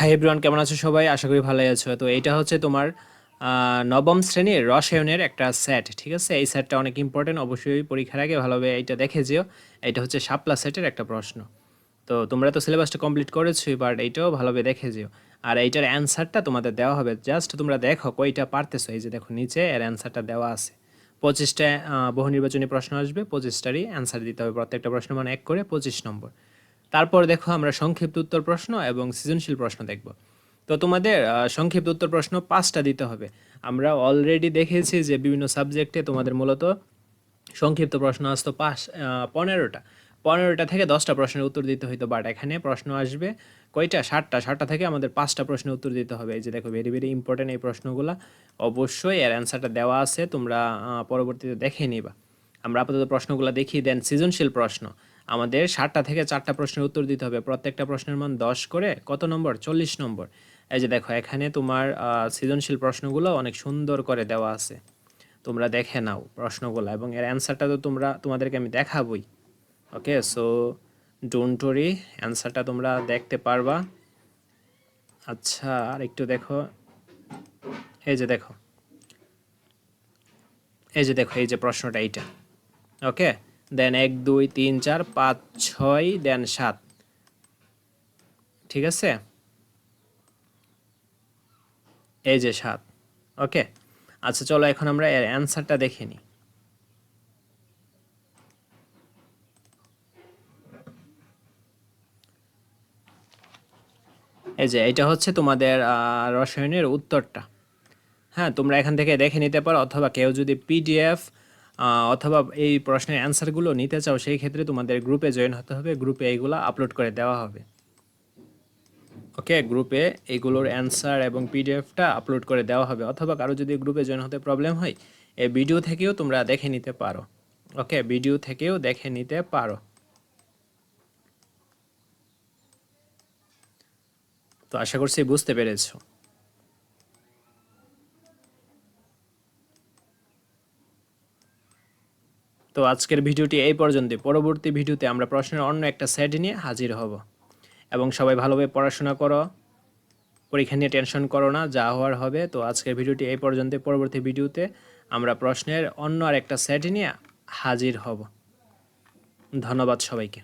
Hi everyone কেমন আছো সবাই? আশা করি ভালোই আছো। তো এইটা হচ্ছে তোমার নবম শ্রেণির রসায়নের একটা সেট ঠিক আছে? এই সেটটা অনেক ইম্পর্টেন্ট অবশ্যই পরীক্ষার আগে ভালোভাবে এইটা দেখে যেও। এটা হচ্ছে শাপলা সেটের একটা প্রশ্ন। তো তোমরা তো সিলেবাসটা কমপ্লিট করেছোই বাট এইটাও ভালোভাবে দেখে যেও। আর এইটার অ্যান্সারটা তোমাদের দেওয়া হবে। জাস্ট তোমরা দেখো কইটা পারতেছো। এই যে দেখো নিচে এর অ্যান্সারটা দেওয়া আছে। পঁচিশটা বহু নির্বাচনী প্রশ্ন আসবে, পঁচিশটারই অ্যান্সার দিতে হবে প্রত্যেকটা প্রশ্ন মানে এক করে পঁচিশ নম্বর। তারপর দেখো আমরা সংক্ষিপ্ত উত্তর প্রশ্ন এবং সৃজনশীল প্রশ্ন দেখব। তো তোমাদের সংক্ষিপ্ত উত্তর প্রশ্ন পাঁচটা দিতে হবে। আমরা অলরেডি দেখেছি যে বিভিন্ন সাবজেক্টে তোমাদের মূলত সংক্ষিপ্ত প্রশ্ন আসতো পাঁচ পনেরোটা। পনেরোটা থেকে দশটা প্রশ্নের উত্তর দিতে হইতো বাট এখানে প্রশ্ন আসবে কয়টা? ষাটটা ষাটটা থেকে আমাদের পাঁচটা প্রশ্নের উত্তর দিতে হবে। এই যে দেখো ভেরি ভেরি ইম্পর্টেন্ট এই প্রশ্নগুলো। অবশ্যই এর অ্যান্সারটা দেওয়া আছে, তোমরা পরবর্তীতে দেখে নিবা। আমরা আপাতত প্রশ্নগুলো দেখি দেন সৃজনশীল প্রশ্ন। আমাদের সাতটা থেকে চারটা প্রশ্নের উত্তর দিতে হবে। প্রত্যেকটা প্রশ্নের মান দশ করে, কত নম্বর? চল্লিশ নম্বর। এই যে দেখো, এখানে তোমার সৃজনশীল প্রশ্নগুলো অনেক সুন্দর করে দেওয়া আছে। তোমরা দেখে নাও প্রশ্নগুলো এবং এর অ্যান্সারটা তো তোমরা, তোমাদেরকে আমি দেখাবই। ওকে সো ডোন্ট ওরি অ্যান্সারটা তোমরা দেখতে পারবা। আচ্ছা আর একটু দেখো। এই যে দেখো। এই যে দেখো, এই যে প্রশ্নটা এইটা। ওকে দেন এক, দুই, তিন, চার, পাঁচ, ছয়, দেন সাত। ঠিক আছে? এই যে সাত। ওকে? আচ্ছা চলো এখন আমরা এর অ্যান্সারটা দেখে নিই। এই যে, এটা হচ্ছে তোমাদের রসায়নের উত্তরটা। হ্যাঁ তোমরা এখান থেকে দেখে নিতে পারো, অথবা কেউ যদি পিডিএফ অথবা এই প্রশ্নের অ্যান্সারগুলো নিতে চাও, সেই ক্ষেত্রে তোমাদের গ্রুপে জয়েন হতে হবে। গ্রুপে এইগুলো আপলোড করে দেওয়া হবে। ওকে, গ্রুপে এইগুলোর অ্যান্সার এবং পিডিএফটা আপলোড করে দেওয়া হবে। অথবা কারও যদি গ্রুপে জয়েন হতে প্রবলেম হয় এই ভিডিও থেকেও তোমরা দেখে নিতে পারো। ওকে, ভিডিও থেকেও দেখে নিতে পারো। তো আশা করছি বুঝতে পেরেছ। তো আজকের ভিডিওটি এই পর্যন্ত পরবর্তী ভিডিওতে আমরা প্রশ্নের অন্য একটা সেট নিয়ে হাজির হব। এবং সবাই ভালোভাবে পড়াশোনা করো, পরীক্ষা নিয়ে টেনশন করো না, যা হওয়ার হবে। তো আজকের ভিডিওটি এই পর্যন্ত পরবর্তী ভিডিওতে আমরা প্রশ্নের অন্য আর একটা সেট নিয়ে হাজির হব। ধন্যবাদ সবাইকে।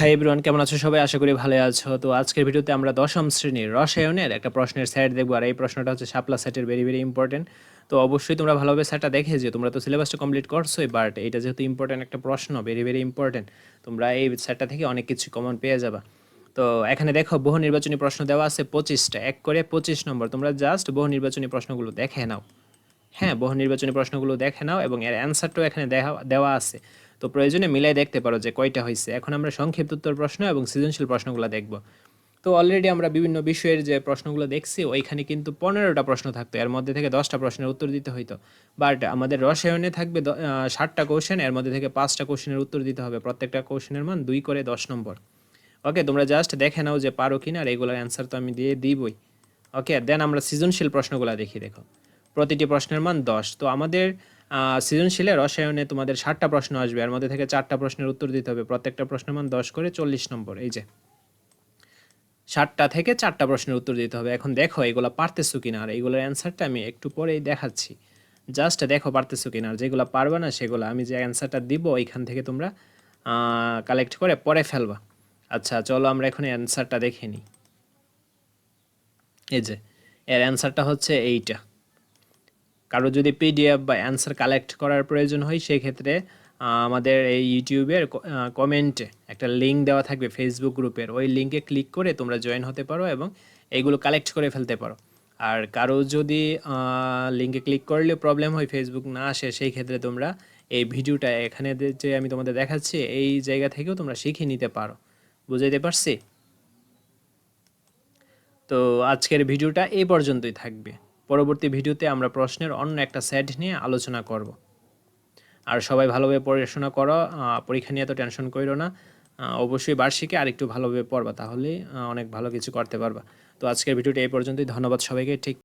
হাই এভরিওয়ান কেমন আছো সবাই? আশা করি ভালো আছো। তো আজকের ভিডিওতে আমরা দশম শ্রেণির রসায়নের একটা প্রশ্নের সেট দেখব। আর এই প্রশ্নটা হচ্ছে শাপলা সেটের ভেরি ভেরি ইম্পর্টেন্ট তো অবশ্যই তোমরা ভালোভাবে সেটটা দেখে যে তোমরা তো সিলেবাসটা কমপ্লিট করছোই বাট এটা যেহেতু ইম্পর্টেন্ট একটা প্রশ্ন ভেরি ভেরি ইম্পর্টেন্ট তোমরা এই সেটটা থেকে অনেক কিছু কমন পেয়ে যাবা। তো এখানে দেখো, বহু নির্বাচনী প্রশ্ন দেওয়া আছে পঁচিশটা। এক করে পঁচিশ নম্বর। তোমরা জাস্ট বহু নির্বাচনী প্রশ্নগুলো দেখে নাও। হ্যাঁ বহু নির্বাচনী প্রশ্নগুলো দেখে নাও এবং এর অ্যান্সারটাও এখানে দেওয়া আছে। তো প্রয়োজনে মিলাই দেখতে পারো যে কয়টা হয়েছে এখন আমরা সংক্ষিপ্ত উত্তর প্রশ্ন এবং সৃজনশীল প্রশ্নগুলো দেখব। তো অলরেডি আমরা বিভিন্ন বিষয়ের যে প্রশ্নগুলো দেখছি, ওইখানে কিন্তু পনেরোটা প্রশ্ন থাকতো। এর মধ্যে থেকে দশটা প্রশ্নের উত্তর দিতে হইতো। বাট আমাদের রসায়নে থাকবে ষাটটা কোশ্চেন এর মধ্যে থেকে পাঁচটা কোশ্চেনের উত্তর দিতে হবে। প্রত্যেকটা কোশ্চেনের মান দুই করে দশ নম্বর। ওকে তোমরা জাস্ট দেখে নাও যে পারো কিনা, আর এগুলোর অ্যান্সার তো আমি দিয়ে দিবই। ওকে দেন আমরা সৃজনশীল প্রশ্নগুলো দেখি, দেখো। প্রতিটি প্রশ্নের মান দশ। তো আমাদের সৃজনশীলে রসায়নে তোমাদের ষাটটা প্রশ্ন আসবে আর মধ্যে থেকে চারটা প্রশ্নের উত্তর দিতে হবে। প্রত্যেকটা প্রশ্নের মান দশ করে চল্লিশ নম্বর, এই যে। ষাটটা থেকে চারটা প্রশ্নের উত্তর দিতে হবে। এখন দেখো, এগুলো পারতেছো কিনা? আর এইগুলোর অ্যান্সারটা আমি একটু পরেই দেখাচ্ছি। জাস্ট দেখো, পারতেছো কিনা? আর যেগুলো পারবে না, সেগুলো আমি যে অ্যান্সারটা দিব, এইখান থেকে তোমরা কালেক্ট করে পরে ফেলবা। আচ্ছা চলো আমরা এখন অ্যান্সারটা দেখে নিই। এই যে, এর অ্যান্সারটা হচ্ছে এইটা। কারও যদি পিডিএফ বা অ্যান্সার কালেক্ট করার প্রয়োজন হয় সেই ক্ষেত্রে আমাদের এই ইউটিউবের কমেন্টে একটা লিঙ্ক দেওয়া থাকবে ফেসবুক গ্রুপের ওই লিঙ্কে ক্লিক করে তোমরা জয়েন হতে পারো এবং এইগুলো কালেক্ট করে ফেলতে পারো। আর কারও যদি লিঙ্কে ক্লিক করলে প্রবলেম হয় ফেসবুক না আসে সেই ক্ষেত্রে তোমরা এই ভিডিওটা এখানে যে আমি তোমাদের দেখাচ্ছি, এই জায়গা থেকেও তোমরা শিখে নিতে পারো। বুঝাইতে পারছি? তো আজকের ভিডিওটা এই পর্যন্তই থাকবে। পরবর্তী ভিডিওতে আমরা প্রশ্নের অন্য একটা সেট নিয়ে আলোচনা করব। আর সবাই ভালোভাবে পড়াশোনা করো পরীক্ষা নিয়ে তো টেনশন করো না। অবশ্যই বার্ষিকে আরেকটু ভালোভাবে পড়বা, তাহলে অনেক ভালো কিছু করতে পারবা। তো আজকের ভিডিওটি এই পর্যন্তই, ধন্যবাদ সবাইকে, ঠিক